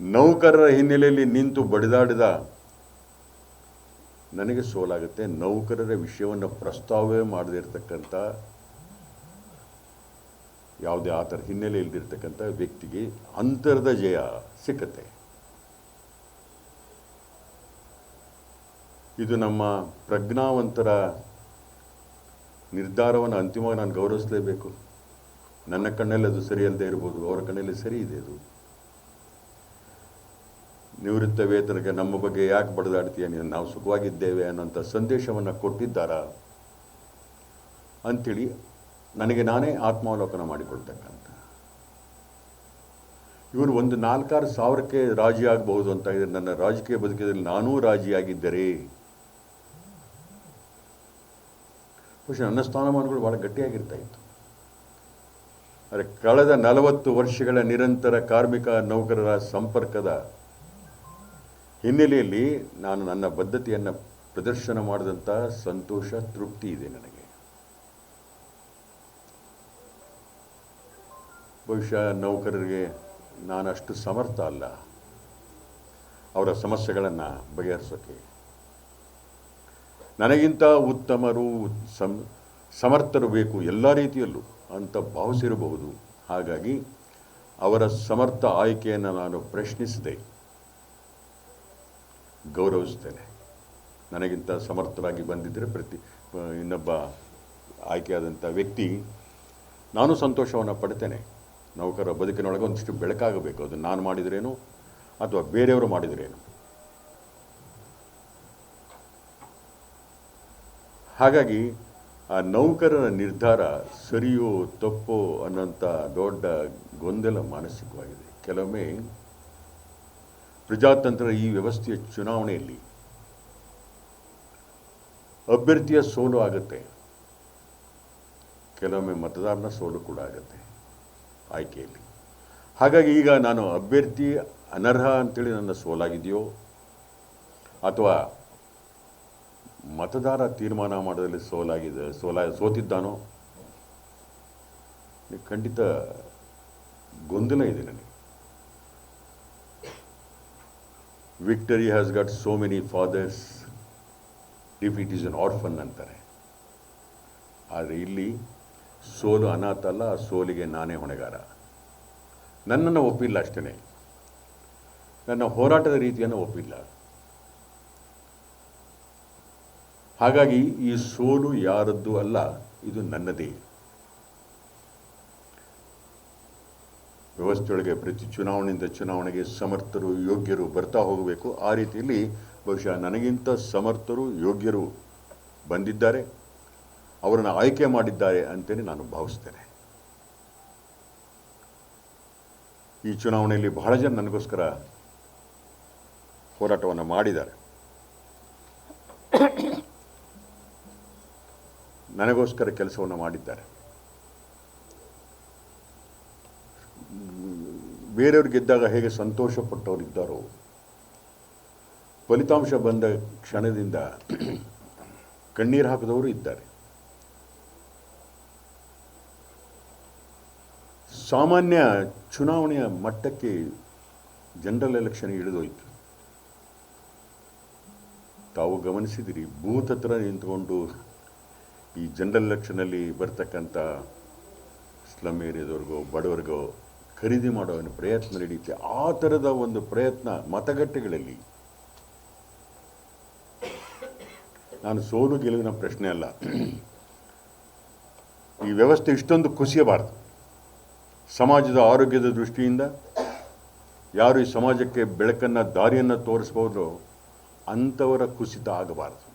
ನೌಕರರ ಹಿನ್ನೆಲೆಯಲ್ಲಿ ನಿಂತು ಬಡಿದಾಡಿದ ನನಗೆ ಸೋಲಾಗುತ್ತೆ. ನೌಕರರ ವಿಷಯವನ್ನು ಪ್ರಸ್ತಾವವೇ ಮಾಡದೇ ಇರತಕ್ಕಂಥ ಯಾವುದೇ ಆ ಥರ ಹಿನ್ನೆಲೆ ಇಲ್ದಿರ್ತಕ್ಕಂಥ ವ್ಯಕ್ತಿಗೆ ಅಂತರದ ಜಯ ಸಿಕ್ಕತ್ತೆ. ಇದು ನಮ್ಮ ಪ್ರಜ್ಞಾವಂತರ ನಿರ್ಧಾರವನ್ನು ಅಂತಿಮವಾಗಿ ನಾನು ಗೌರವಿಸಲೇಬೇಕು. ನನ್ನ ಕಣ್ಣಲ್ಲಿ ಅದು ಸರಿಯಲ್ಲದೆ ಇರ್ಬೋದು, ಅವರ ಕಣ್ಣಲ್ಲಿ ಸರಿ ಇದೆ ಅದು. ನಿವೃತ್ತ ವೇತನಕ್ಕೆ ನಮ್ಮ ಬಗ್ಗೆ ಯಾಕೆ ಬಡದಾಡ್ತೀಯ ನೀನು? ನಾವು ಸುಖವಾಗಿದ್ದೇವೆ ಅನ್ನೋಂಥ ಸಂದೇಶವನ್ನು ಕೊಟ್ಟಿದ್ದಾರಾ? ಅಂಥೇಳಿ ನನಗೆ ನಾನೇ ಆತ್ಮಾವಲೋಕನ ಮಾಡಿಕೊಳ್ತಕ್ಕಂಥ. ಇವರು ಒಂದು ನಾಲ್ಕಾರು ಸಾವಿರಕ್ಕೆ ರಾಜಿ ಆಗಬಹುದು ಅಂತ ನನ್ನ ರಾಜಕೀಯ ಬದುಕಿದಲ್ಲಿ ನಾನೂ ರಾಜಿಯಾಗಿದ್ದರೆ? ಬಹುಶಃ ನನ್ನ ಸ್ಥಾನಮಾನಗಳು ಭಾಳ ಗಟ್ಟಿಯಾಗಿರ್ತಾ ಇತ್ತು ಆದರೆ ಕಳೆದ ನಲವತ್ತು ವರ್ಷಗಳ ನಿರಂತರ ಕಾರ್ಮಿಕ ನೌಕರರ ಸಂಪರ್ಕದ ಹಿನ್ನೆಲೆಯಲ್ಲಿ ನಾನು ನನ್ನ ಬದ್ಧತೆಯನ್ನು ಪ್ರದರ್ಶನ ಮಾಡಿದಂಥ ಸಂತೋಷ, ತೃಪ್ತಿ ಇದೆ ನನಗೆ. ಬಹುಶಃ ನೌಕರರಿಗೆ ನಾನಷ್ಟು ಸಮರ್ಥ ಅಲ್ಲ. ಅವರ ಸಮಸ್ಯೆಗಳನ್ನು ಬಗೆಹರಿಸೋಕ್ಕೆ ನನಗಿಂತ ಉತ್ತಮರು ಸಮ್ ಸಮರ್ಥರು ಬೇಕು ಎಲ್ಲ ರೀತಿಯಲ್ಲೂ ಅಂತ ಭಾವಿಸಿರಬಹುದು. ಹಾಗಾಗಿ ಅವರ ಸಮರ್ಥ ಆಯ್ಕೆಯನ್ನು ನಾನು ಪ್ರಶ್ನಿಸಿದೆ. ಗೌರವಿಸ್ತೇನೆ ನನಗಿಂತ ಸಮರ್ಥರಾಗಿ ಬಂದಿದ್ದರೆ ಪ್ರತಿ ಇನ್ನೊಬ್ಬ ಆಯ್ಕೆಯಾದಂಥ ವ್ಯಕ್ತಿ, ನಾನು ಸಂತೋಷವನ್ನು ಪಡ್ತೇನೆ. ನೌಕರ ಬದುಕಿನೊಳಗೆ ಒಂದಿಷ್ಟು ಬೆಳಕಾಗಬೇಕು. ಅದು ನಾನು ಮಾಡಿದ್ರೇನು ಅಥವಾ ಬೇರೆಯವರು ಮಾಡಿದ್ರೇನು? ಹಾಗಾಗಿ ಆ ನೌಕರರ ನಿರ್ಧಾರ ಸರಿಯೋ ತಪ್ಪೋ ಅನ್ನೋಂಥ ದೊಡ್ಡ ಗೊಂದಲ ಮಾನಸಿಕವಾಗಿದೆ. ಕೆಲವೊಮ್ಮೆ ಪ್ರಜಾತಂತ್ರ ಈ ವ್ಯವಸ್ಥೆಯ ಚುನಾವಣೆಯಲ್ಲಿ ಅಭ್ಯರ್ಥಿಯ ಸೋಲು ಆಗುತ್ತೆ. ಕೆಲವೊಮ್ಮೆ ಮತದಾರನ ಸೋಲು ಕೂಡ ಆಗುತ್ತೆ ಆಯ್ಕೆಯಲ್ಲಿ. ಹಾಗಾಗಿ ಈಗ ನಾನು ಅಭ್ಯರ್ಥಿ ಅನರ್ಹ ಅಂತೇಳಿ ನನ್ನ ಸೋಲಾಗಿದೆಯೋ ಅಥವಾ ಮತದಾರ ತೀರ್ಮಾನ ಮಾಡೋದ್ರಲ್ಲಿ ಸೋಲಾಗಿದೆ ಸೋಲ ಸೋತಿದ್ದಾನೋ? ಖಂಡಿತ ಗೊಂದಲ ಇದೆ ನನಗೆ. Victory has got so many fathers defeat is an orphan ಅಂತಾರೆ. ಆದರೆ ಇಲ್ಲಿ ಸೋಲು ಅನಾಥ ಅಲ್ಲ ಆ ಸೋಲಿಗೆ ನಾನೇ ಹೊಣೆಗಾರ. ನನ್ನನ್ನು ಒಪ್ಪಿಲ್ಲ ಅಷ್ಟೇ ನನ್ನ ಹೋರಾಟದ ರೀತಿಯನ್ನು ಒಪ್ಪಿಲ್ಲ. ಹಾಗಾಗಿ ಈ ಸೋಲು ಯಾರದ್ದು ಅಲ್ಲ, ಇದು ನನ್ನದೇ. ವ್ಯವಸ್ಥೆಯೊಳಗೆ ಪ್ರತಿ ಚುನಾವಣೆಯಿಂದ ಚುನಾವಣೆಗೆ ಸಮರ್ಥರು, ಯೋಗ್ಯರು ಬರ್ತಾ ಹೋಗಬೇಕು. ಆ ರೀತಿಯಲ್ಲಿ ಬಹುಶಃ ನನಗಿಂತ ಸಮರ್ಥರು, ಯೋಗ್ಯರು ಬಂದಿದ್ದಾರೆ. ಅವರನ್ನು ಆಯ್ಕೆ ಮಾಡಿದ್ದಾರೆ ಅಂತೇಳಿ ನಾನು ಭಾವಿಸ್ತೇನೆ. ಈ ಚುನಾವಣೆಯಲ್ಲಿ ಬಹಳ ಜನ ನನಗೋಸ್ಕರ ಹೋರಾಟವನ್ನು ಮಾಡಿದ್ದಾರೆ. ನನಗೋಸ್ಕರ ಕೆಲಸವನ್ನು ಮಾಡಿದ್ದಾರೆ. ಬೇರೆಯವ್ರು ಗೆದ್ದಾಗ ಹೇಗೆ ಸಂತೋಷ ಪಟ್ಟವರಿದ್ದಾರೋ ಫಲಿತಾಂಶ ಬಂದ ಕ್ಷಣದಿಂದ ಕಣ್ಣೀರು ಹಾಕಿದವರು ಇದ್ದಾರೆ. ಸಾಮಾನ್ಯ ಚುನಾವಣೆಯ ಮಟ್ಟಕ್ಕೆ ಜನರಲ್ ಎಲೆಕ್ಷನ್ ಇಳಿದೋಯ್ತು. ತಾವು ಗಮನಿಸಿದಿರಿ, ಬೂತ್ ಹತ್ರ ನಿಂತ್ಕೊಂಡು ಈ ಜನರಲ್ ಎಲೆಕ್ಷನಲ್ಲಿ ಬರ್ತಕ್ಕಂಥ ಸ್ಲಮ್ ಏರಿಯಾದವ್ರಿಗೋ, ಬಡವರಿಗೋ ಖರೀದಿ ಮಾಡೋ ಪ್ರಯತ್ನ ನಡೆಯುತ್ತೆ. ಆ ಥರದ ಒಂದು ಪ್ರಯತ್ನ ಮತಗಟ್ಟೆಗಳಲ್ಲಿ. ನಾನು ಸೋಲು ಗೆಲುವಿನ ಪ್ರಶ್ನೆ ಅಲ್ಲ. ಈ ವ್ಯವಸ್ಥೆ ಇಷ್ಟೊಂದು ಕುಸಿಯಬಾರದು. ಸಮಾಜದ ಆರೋಗ್ಯದ ದೃಷ್ಟಿಯಿಂದ ಯಾರು ಈ ಸಮಾಜಕ್ಕೆ ಬೆಳಕನ್ನು, ದಾರಿಯನ್ನು ತೋರಿಸ್ಬೋದು ಅಂಥವರ ಕುಸಿತ ಆಗಬಾರದು.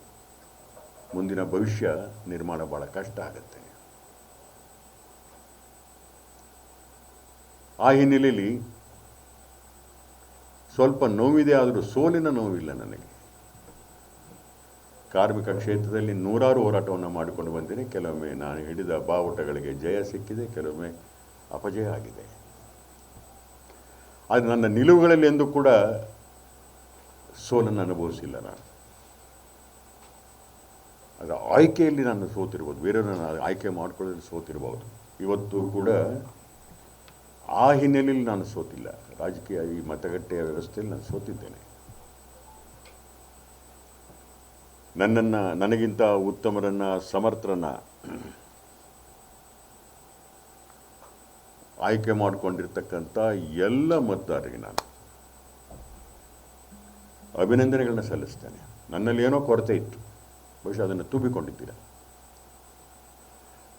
ಮುಂದಿನ ಭವಿಷ್ಯ ನಿರ್ಮಾಣ ಭಾಳ ಕಷ್ಟ ಆಗುತ್ತೆ. ಆ ಹಿನ್ನೆಲೆಯಲ್ಲಿ ಸ್ವಲ್ಪ ನೋವಿದೆ ಆದರೂ ಸೋಲಿನ ನೋವಿಲ್ಲ ನನಗೆ. ಕಾರ್ಮಿಕ ಕ್ಷೇತ್ರದಲ್ಲಿ ನೂರಾರು ಹೋರಾಟವನ್ನು ಮಾಡಿಕೊಂಡು ಬಂದಿನಿ. ಕೆಲವೊಮ್ಮೆ ನಾನು ಹಿಡಿದ ಬಾವುಟಗಳಿಗೆ ಜಯ ಸಿಕ್ಕಿದೆ, ಕೆಲವೊಮ್ಮೆ ಅಪಜಯ ಆಗಿದೆ. ಆದರೆ ನನ್ನ ನಿಲುವುಗಳಲ್ಲಿ ಎಂದು ಕೂಡ ಸೋಲನ್ನು ಅನುಭವಿಸಿಲ್ಲ ನಾನು. ಅದರ ಆಯ್ಕೆಯಲ್ಲಿ ನಾನು ಸೋತಿರ್ಬೋದು. ಬೇರೆಯವ್ರನ್ನ ನಾನು ಆಯ್ಕೆ ಮಾಡಿಕೊಳ್ಳಲು ಸೋತಿರ್ಬೋದು. ಇವತ್ತು ಕೂಡ ಆ ಹಿನ್ನೆಲೆಯಲ್ಲಿ ನಾನು ಸೋತಿಲ್ಲ. ರಾಜಕೀಯ ಈ ಮತಗಟ್ಟೆಯ ವ್ಯವಸ್ಥೆಯಲ್ಲಿ ನಾನು ಸೋತಿದ್ದೇನೆ. ನನ್ನನ್ನು, ನನಗಿಂತ ಉತ್ತಮರನ್ನ, ಸಮರ್ಥರನ್ನ ಆಯ್ಕೆ ಮಾಡಿಕೊಂಡಿರ್ತಕ್ಕಂಥ ಎಲ್ಲ ಮತದಾರರಿಗೆ ನಾನು ಅಭಿನಂದನೆಗಳನ್ನ ಸಲ್ಲಿಸ್ತೇನೆ. ನನ್ನಲ್ಲಿ ಏನೋ ಕೊರತೆ ಇತ್ತು. ಬಹುಶಃ ಅದನ್ನು ತುಂಬಿಕೊಂಡಿದ್ದೀರ?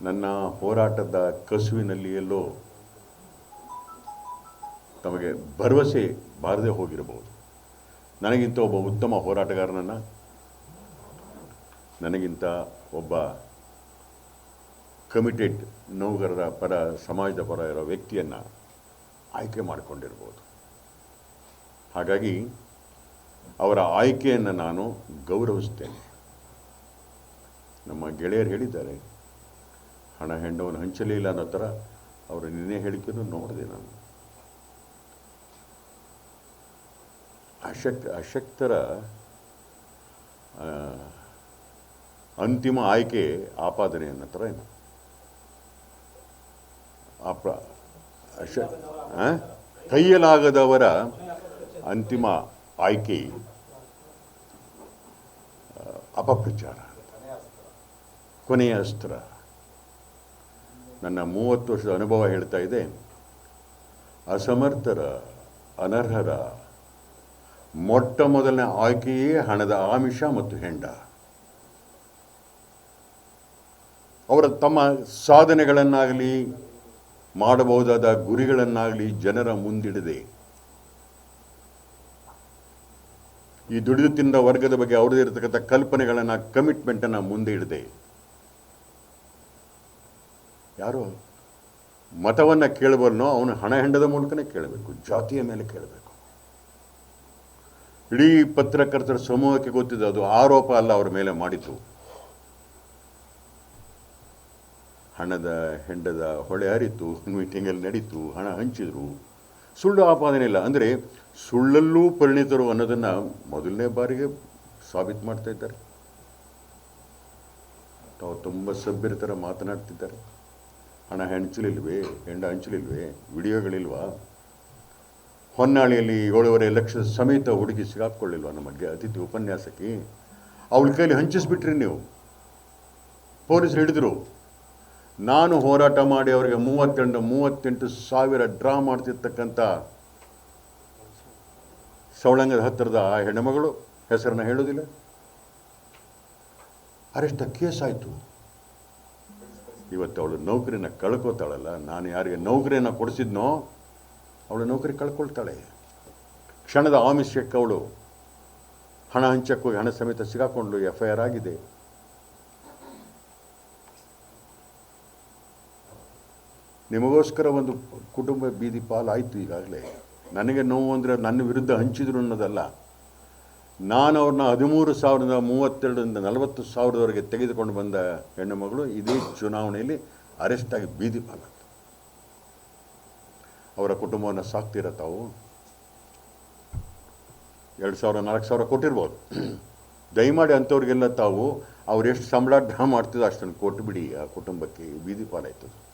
ನನ್ನ ಹೋರಾಟದ ಕಸುವಿನಲ್ಲಿ ಎಲ್ಲೋ ತಮಗೆ ಭರವಸೆ ಬಾರದೆ ಹೋಗಿರಬಹುದು. ನನಗಿಂತ ಒಬ್ಬ ಉತ್ತಮ ಹೋರಾಟಗಾರನನ್ನು, ನನಗಿಂತ ಒಬ್ಬ ಕಮಿಟೆಡ್ ನೌಕರರ ಪರ, ಸಮಾಜದ ಪರ ಇರೋ ವ್ಯಕ್ತಿಯನ್ನು ಆಯ್ಕೆ ಮಾಡಿಕೊಂಡಿರ್ಬೋದು ಹಾಗಾಗಿ ಅವರ ಆಯ್ಕೆಯನ್ನು ನಾನು ಗೌರವಿಸ್ತೇನೆ. ನಮ್ಮ ಗೆಳೆಯರು ಹೇಳಿದ್ದಾರೆ, ಹಣ ಹೆಂಡವನ್ನು ಹಂಚಲಿಲ್ಲ ಅನ್ನೋ ಥರ ಅವರು ನಿನ್ನೆ ಹೇಳಿಕೆಯನ್ನು ನೋಡಿದೆ ನಾನು. ಅಶಕ್, ಅಶಕ್ತರ ಅಂತಿಮ ಆಯ್ಕೆ ಆಪಾದನೆ ಅನ್ನೋ ಥರ ಏನು ಅಪ ಅಶ? ಕೈಯಲಾಗದವರ ಅಂತಿಮ ಆಯ್ಕೆ ಅಪಪ್ರಚಾರ ಕೊನೆಯ ಅಸ್ತ್ರ. ನನ್ನ ಮೂವತ್ತು ವರ್ಷದ ಅನುಭವ ಹೇಳ್ತಾ ಇದೆ. ಅಸಮರ್ಥರ, ಅನರ್ಹರ ಮೊಟ್ಟ ಮೊದಲನೇ ಆಯ್ಕೆಯೇ ಹಣದ ಆಮಿಷ ಮತ್ತು ಹೆಂಡ. ಅವರ ತಮ್ಮ ಸಾಧನೆಗಳನ್ನಾಗಲಿ ಮಾಡಬಹುದಾದ ಗುರಿಗಳನ್ನಾಗಲಿ ಜನರ ಮುಂದಿಡದೆ. ಈ ದುಡಿದು ತಿಂದ ವರ್ಗದ ಬಗ್ಗೆ ಅವರದೇ ಇರತಕ್ಕಂಥ ಕಲ್ಪನೆಗಳನ್ನು ಕಮಿಟ್ಮೆಂಟನ್ನು ಮುಂದೆ ಇಡದೆ. ಯಾರು ಮತವನ್ನು ಕೇಳಬಲ್ಲನೋ ಅವನು ಹಣ ಹೆಂಡದ ಮೂಲಕನೇ ಕೇಳಬೇಕು, ಜಾತಿಯ ಮೇಲೆ ಕೇಳಬೇಕು. ಇಡೀ ಪತ್ರಕರ್ತರ ಸಮೂಹಕ್ಕೆ ಗೊತ್ತಿದೆ, ಅದು ಆರೋಪ ಅಲ್ಲ ಅವರ ಮೇಲೆ ಮಾಡಿತು ಹಣದ ಹೆಂಡದ ಹೊಳೆ ಹರಿತು ಮೀಟಿಂಗಲ್ಲಿ ನಡೀತು, ಹಣ ಹಂಚಿದ್ರು. ಸುಳ್ಳು ಆಪಾದನೆ ಇಲ್ಲ. ಅಂದರೆ ಸುಳ್ಳಲ್ಲೂ ಪರಿಣಿತರು ಅನ್ನೋದನ್ನು ಮೊದಲನೇ ಬಾರಿಗೆ ಸಾಬೀತು ಮಾಡ್ತಾ ಇದ್ದಾರೆ. ತಾವು ತುಂಬ ಸಭ್ಯರ ಥರ ಮಾತನಾಡ್ತಿದ್ದಾರೆ. ಹಣ ಹೆಂಚಲಿಲ್ವೇ, ಹೆಂಡ ಹಂಚಲಿಲ್ವೇ, ವಿಡಿಯೋಗಳಿಲ್ವಾ? ಹೊನ್ನಾಳಿಯಲ್ಲಿ ಏಳುವರೆ ಲಕ್ಷದ ಸಮೇತ ಹುಡುಗಿ ಸಿಗಾಕ್ಕೊಳ್ಳಿಲ್ವ ನಮಗೆ ಅತಿಥಿ ಉಪನ್ಯಾಸಕಿ. ಅವಳ ಕೈಲಿ ಹಂಚಿಸ್ಬಿಟ್ರಿ ನೀವು. ಪೊಲೀಸರು ಹಿಡಿದ್ರು. ನಾನು ಹೋರಾಟ ಮಾಡಿ ಅವರಿಗೆ ಮೂವತ್ತೆಂಟು ಮೂವತ್ತೆಂಟು ಸಾವಿರ ಡ್ರಾ ಮಾಡ್ತಿರ್ತಕ್ಕಂಥ ಸವಳಂಗದ ಹತ್ತಿರದ ಆ ಹೆಣ್ಣುಮಗಳು ಹೆಸರನ್ನ ಹೇಳೋದಿಲ್ಲ? ಅರೆಷ್ಟ ಕೇಸ್ ಆಯಿತು. ಇವತ್ತು ಅವಳು ನೌಕರಿನ ಕಳ್ಕೋತಾಳಲ್ಲ, ನಾನು ಯಾರಿಗೆ ನೌಕರಿಯನ್ನು ಕೊಡಿಸಿದ್ನೋ ಅವಳು ನೌಕರಿ ಕಳ್ಕೊಳ್ತಾಳೆ. ಕ್ಷಣದ ಆಮಿಷಕ್ಕೆ ಅವಳು ಹಣ ಹಂಚಕ್ಕೂ ಹಣ ಸಮೇತ ಸಿಗಾಕೊಂಡು ಎಫ್ ಐ ಆರ್ ಆಗಿದೆ. ನಿಮಗೋಸ್ಕರ ಒಂದು ಕುಟುಂಬ ಬೀದಿ ಪಾಲಾಯಿತು ಈಗಾಗಲೇ. ನನಗೆ ನೋವು ಅಂದರೆ ನನ್ನ ವಿರುದ್ಧ ಹಂಚಿದ್ರು ಅನ್ನೋದಲ್ಲ. ನಾನು ಅವ್ರನ್ನ ಹದಿಮೂರು ಸಾವಿರದ ಮೂವತ್ತೆರಡರಿಂದ ನಲವತ್ತು ಸಾವಿರದವರೆಗೆ ತೆಗೆದುಕೊಂಡು ಬಂದ ಹೆಣ್ಣು ಮಗಳು ಇದೇ ಚುನಾವಣೆಯಲ್ಲಿ ಅರೆಸ್ಟ್ ಆಗಿ ಬೀದಿ ಪಾಲಾಗ್ತದೆ ಅವರ ಕುಟುಂಬವನ್ನು ಸಾಕ್ತಿರ ತಾವು? ಎರಡು ಸಾವಿರ, ನಾಲ್ಕು ಸಾವಿರ ಕೊಟ್ಟಿರ್ಬೋದು. ದಯಮಾಡಿ ಅಂಥವ್ರಿಗೆಲ್ಲ ತಾವು ಅವ್ರು ಎಷ್ಟು ಸಂಬಳ ಡ್ರಾ ಮಾಡ್ತಿದ್ದೋ ಅಷ್ಟನ್ನು ಕೊಟ್ಟುಬಿಡಿ ಆ ಕುಟುಂಬಕ್ಕೆ, ಬೀದಿ ಪಾಲಾಯ್ತದೆ.